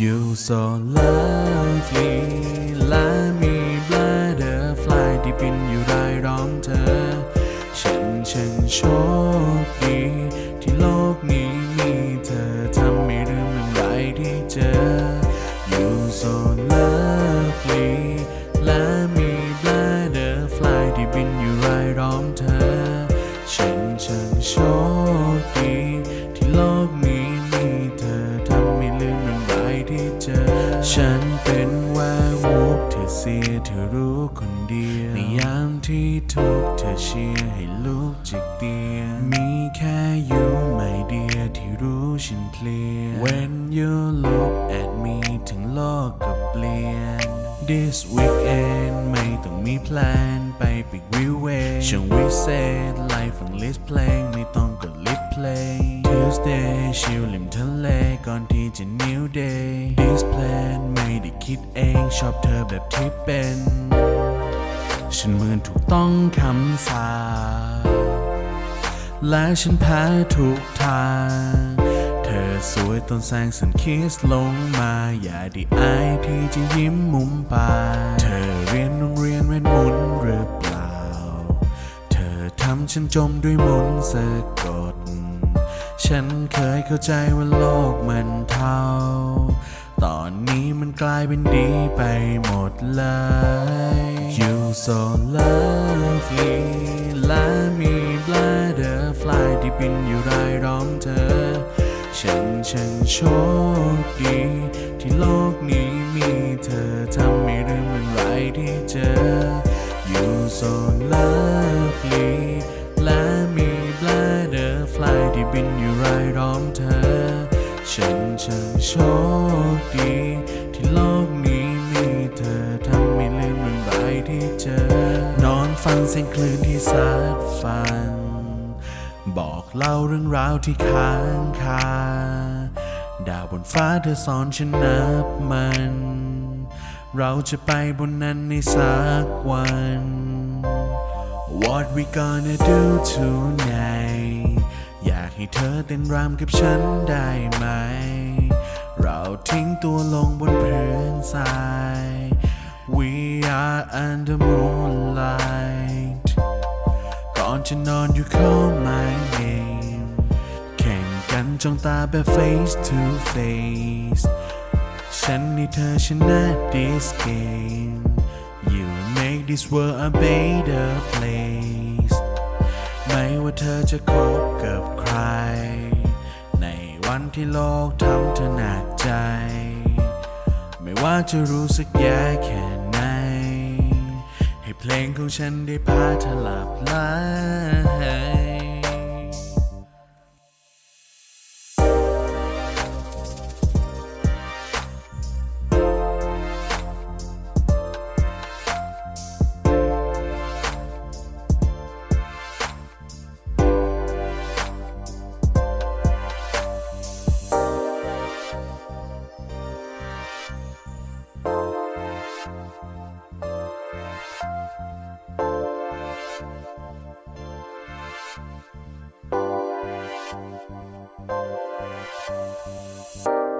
You so lovely เธอเสียเธอรู้คนเดียวในยามที่ทุกเธอเชียร์ให้ลุกจากเตียงมีแค่อยู่ไม่เดียวที่รู้ฉันเพลีย When you look at me ถึงโลกก็เปลี่ยน This weekend ไม่ต้องมีแพลนไปปิกวิวเวช่างวิเศษไลฟ์ฟังลิสต์เพลงไม่ต้องกดลิสต์เพลง Tuesday ชิลริมทะเลก่อนที่จะ New Day This plan ไม่ได้คิดเองชอบเธอแบบที่เป็น ฉันเหมือนถูกต้องคำสาและฉันแพ้ทุกทาง เธอสวยตอนแสงสันคิสลงมา อย่าด้อายที่จะยิ้มมุมปากเธอเรียนโรงเรียนเวทมนต์หรือเปล่า เธอทำฉันจมด้วยมนต์สะกด ฉันเคยเข้าใจว่าโลกมันเท่า ตอนนี้มันกลายเป็นดีไปหมดเลย You so lovely และมีบลาเดอร์ฟที่บินอยู่รายล้อมเธอ ฉันช่างโชคดี ที่โลกนี้มีเธอทำให้เรื่องมันไรายที่เจอ You so lovely และมี ที่บินอยู่รายล้อมเธอ ฉันช่างโชคดี ที่โลกนี้มีเธอทำให้ลืมเรื่องไรายที่เจอนอนฟังเสียงคลื่นที่ซัดฟังบอกเล่าเรื่องราวที่ค้างคาดาวบนฟ้าเธอสอนฉันนับมัน เราจะไปบนนั้นในสักวัน What we gonna do tonight ให้เธอเต้นรำกับฉันได้ไหม เราทิ้งตัวลงบนพื้นทราย We are under moonlight ก่อนจะนอนอยู่ call my name แข่งกันจ้องตาแบบ face to face ฉันให้เธอชนะ this game You make this world a better place ว่าเธอจะคบกับใคร ในวันที่โลกทำเธอหนักใจ ไม่ว่าจะรู้สึกแย่แค่ไหน ให้เพลงของฉันได้พาเธอหลับไหล you